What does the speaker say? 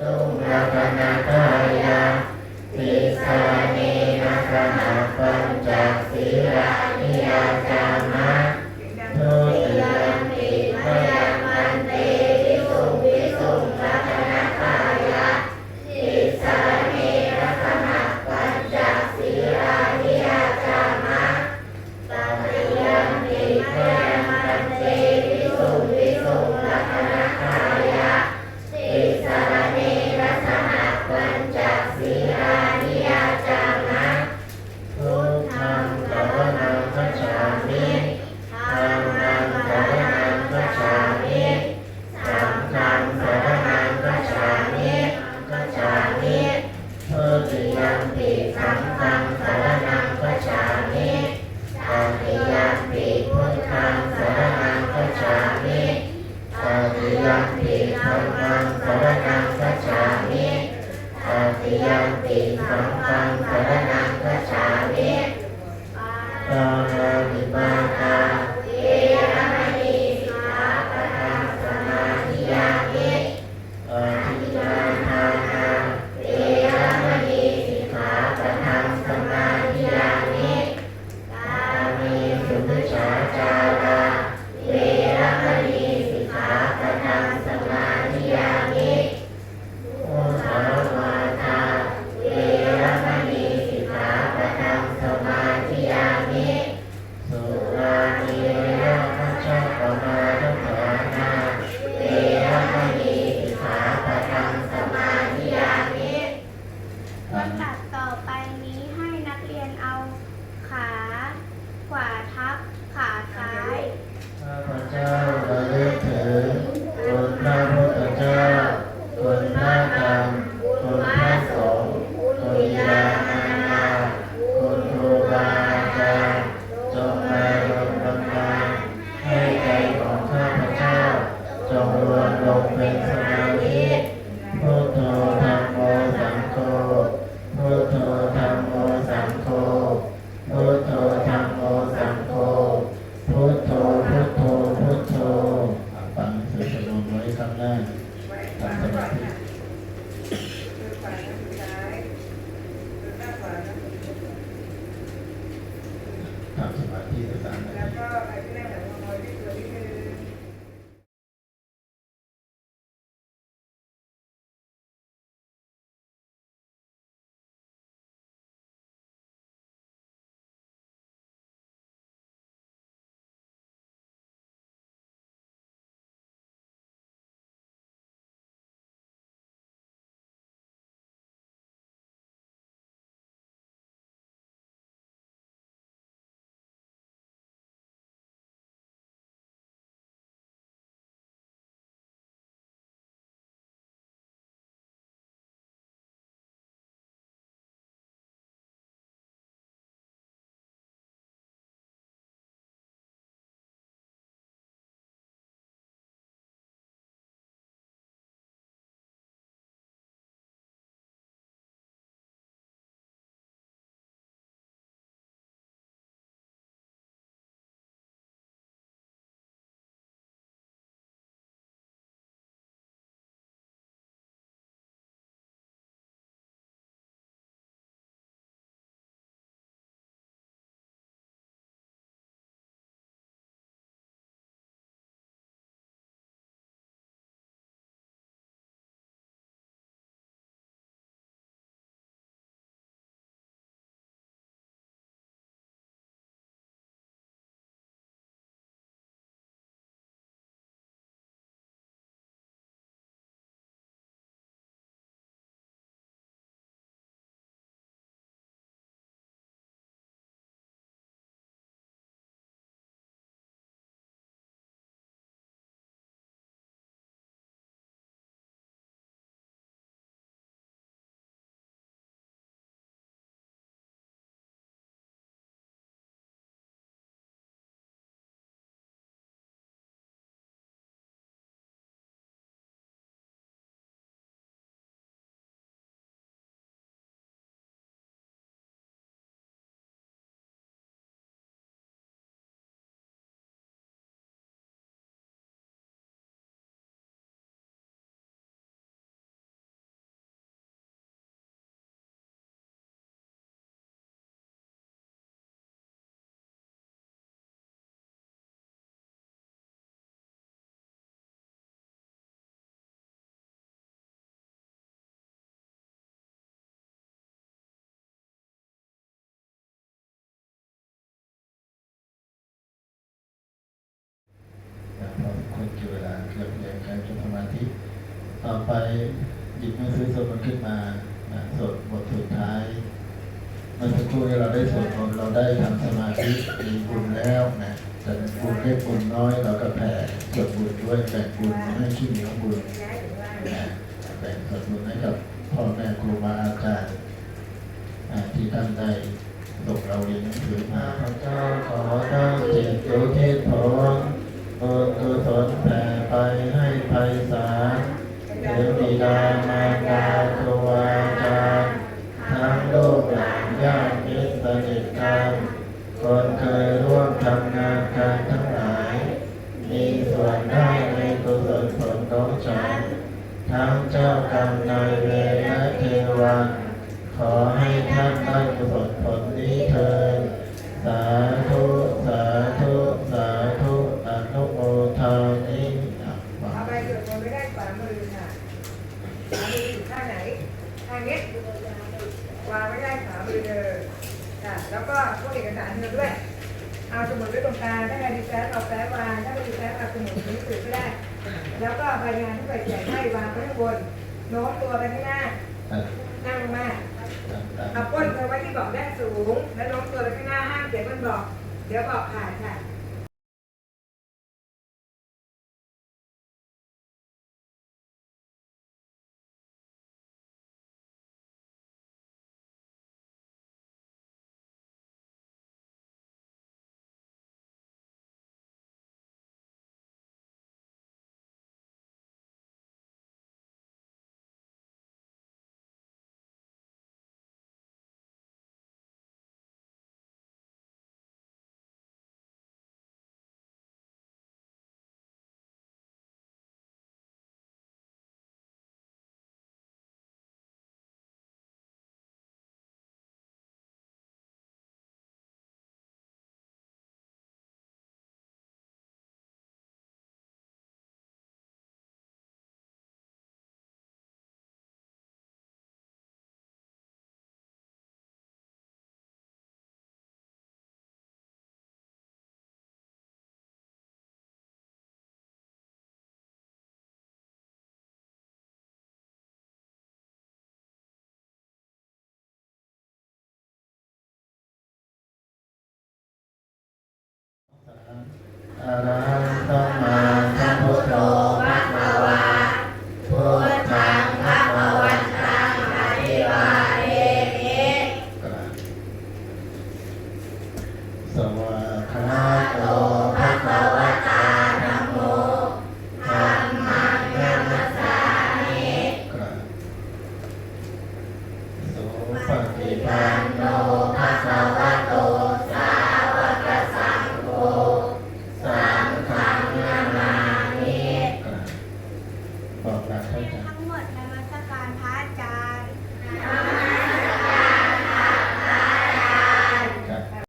Don't have ติยมปีธรรมังสรณังพระชามิตติยมปีสังฆังสรณังพระชามิตารามิมาตา ต่อไปนี้ให้นักเรียนเอาขาขวาทับขาซ้ายข้าเจ้าระลึกถึง ต่อไปหยิบหนังสือสวดมนต์ขึ้นมาสวดบทสุดท้ายเมื่อสักครู่นี้เราได้สวดมนต์เราได้ทำสมาธิมีบุญแล้วนะแต่บุญเล็กบุญน้อยเราก็แผ่ส่วนบุญด้วยแบ่งบุญให้ขี้เหนียวบุญนะแบ่งส่วนบุญให้กับพ่อแม่ครูบาอาจารย์ที่ท่านได้ส่งเราเรียนหนังสือมาพระเจ้าขอตั้งจิตอุทิศผลบุญกุศลแผ่ไปให้ไพศา แล้วก็พวกเอกสารเธอด้วย เอาสมุดไว้ตรงกลางถ้าใครดีแฟ้มเอาแฟ้มวางถ้าไม่ดีแฟ้มเอาสมุดหนังสือก็ได้ แล้วก็ใบงานที่ไปแจกให้วางไว้ข้างบนโน้มตัวไปข้างหน้า นั่งลงมาตามตามเอาก้นเธอไว้ที่เบอกด้านสูง แล้วโน้มตัวไปข้างหน้าห้ามเสียงมันบอกเดี๋ยวบอกขาดค่ะ อ